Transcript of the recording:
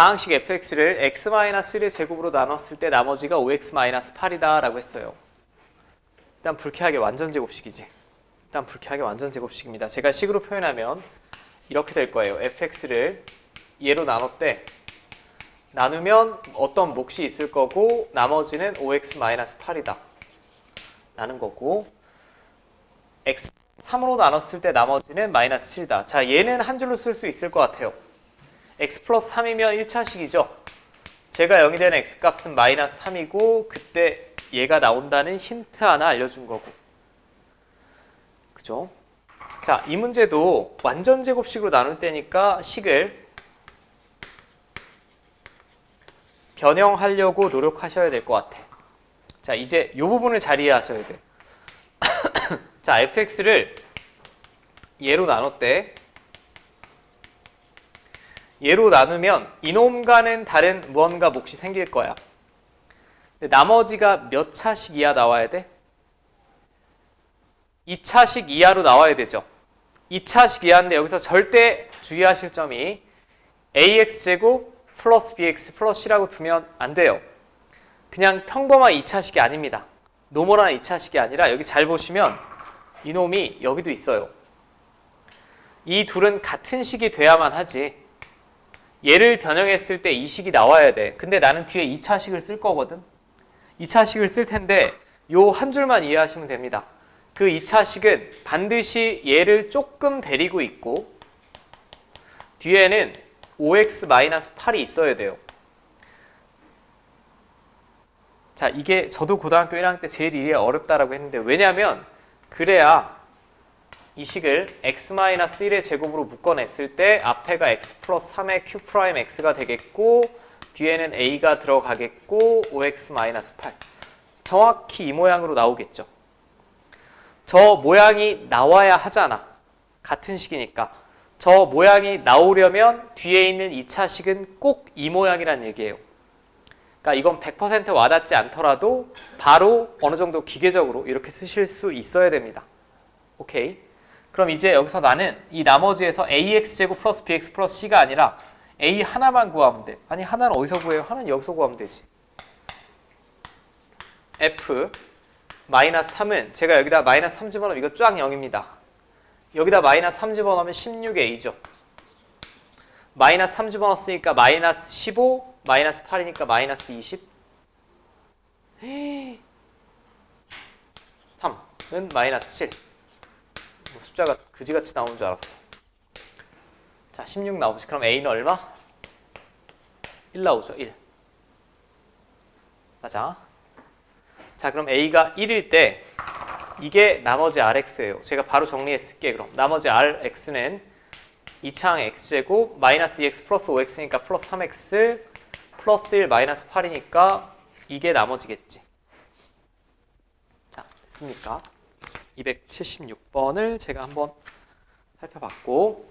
다항식 fx를 x-1의 제곱으로 나눴을 때 나머지가 5x-8이다 라고 했어요. 일단 불쾌하게 완전 제곱식이지. 일단 불쾌하게 완전 제곱식입니다. 제가 식으로 표현하면 이렇게 될 거예요. fx를 얘로 나눴대. 나누면 어떤 몫이 있을 거고 나머지는 5x-8이다. 라는 거고 x 3으로 나눴을 때 나머지는 마이너스 7다. 자, 얘는 한 줄로 쓸 수 있을 것 같아요. X 플러스 3이면 1차식이죠. 제가 0이 되는 x값은 마이너스 3이고 그때 얘가 나온다는 힌트 하나 알려준 거고. 그죠? 자, 이 문제도 완전 제곱식으로 나눌 때니까 식을 변형하려고 노력하셔야 될 것 같아. 자, 이제 이 부분을 잘 이해하셔야 돼. 자, fx를 얘로 나눴대. 얘로 나누면 이놈과는 다른 무언가 몫이 생길 거야. 나머지가 몇 차식 이하 나와야 돼? 2차식 이하로 나와야 되죠. 2차식 이하인데 여기서 절대 주의하실 점이 ax제곱 플러스 bx 플러스 c라고 두면 안 돼요. 그냥 평범한 2차식이 아닙니다. 노멀한 2차식이 아니라 여기 잘 보시면 이놈이 여기도 있어요. 이 둘은 같은 식이 돼야만 하지. 얘를 변형했을 때 이 식이 나와야 돼. 근데 나는 뒤에 2차 식을 쓸 거거든. 2차 식을 쓸 텐데 요 한 줄만 이해하시면 됩니다. 그 2차 식은 반드시 얘를 조금 데리고 있고 뒤에는 5x-8이 있어야 돼요. 자, 이게 저도 고등학교 1학년 때 제일 이해 어렵다라고 했는데 왜냐면 그래야 이 식을 x-1의 제곱으로 묶어냈을 때 앞에가 x 플러스 3의 q 프라임 x가 되겠고 뒤에는 a가 들어가겠고 5x-8 정확히 이 모양으로 나오겠죠. 저 모양이 나와야 하잖아. 같은 식이니까. 저 모양이 나오려면 뒤에 있는 2차식은 꼭 이 모양이란 얘기예요. 그러니까 이건 100% 와닿지 않더라도 바로 어느 정도 기계적으로 이렇게 쓰실 수 있어야 됩니다. 오케이. 그럼 이제 여기서 나는 이 나머지에서 ax제곱 플러스 bx 플러스 c가 아니라 a 하나만 구하면 돼. 아니 하나는 어디서 구해요? 하나는 여기서 구하면 되지. f 마이너스 3은 제가 여기다 마이너스 3 집어넣으면 이거 쫙 0입니다. 여기다 마이너스 3 집어넣으면 16a죠. 마이너스 3 집어넣었으니까 마이너스 15, 마이너스 8이니까 마이너스 20. 3은 마이너스 7. 뭐 숫자가 그지같이 나오는 줄 알았어. 자, 16 나오지. 그럼 a는 얼마? 1 나오죠. 1. 맞아. 자, 그럼 a가 1일 때 이게 나머지 rx예요. 제가 바로 정리했을게. 그럼 나머지 rx는 2창 x제곱 마이너스 2x 플러스 5x니까 플러스 3x 플러스 1 마이너스 8이니까 이게 나머지겠지. 자, 됐습니까? 276번을 제가 한번 살펴봤고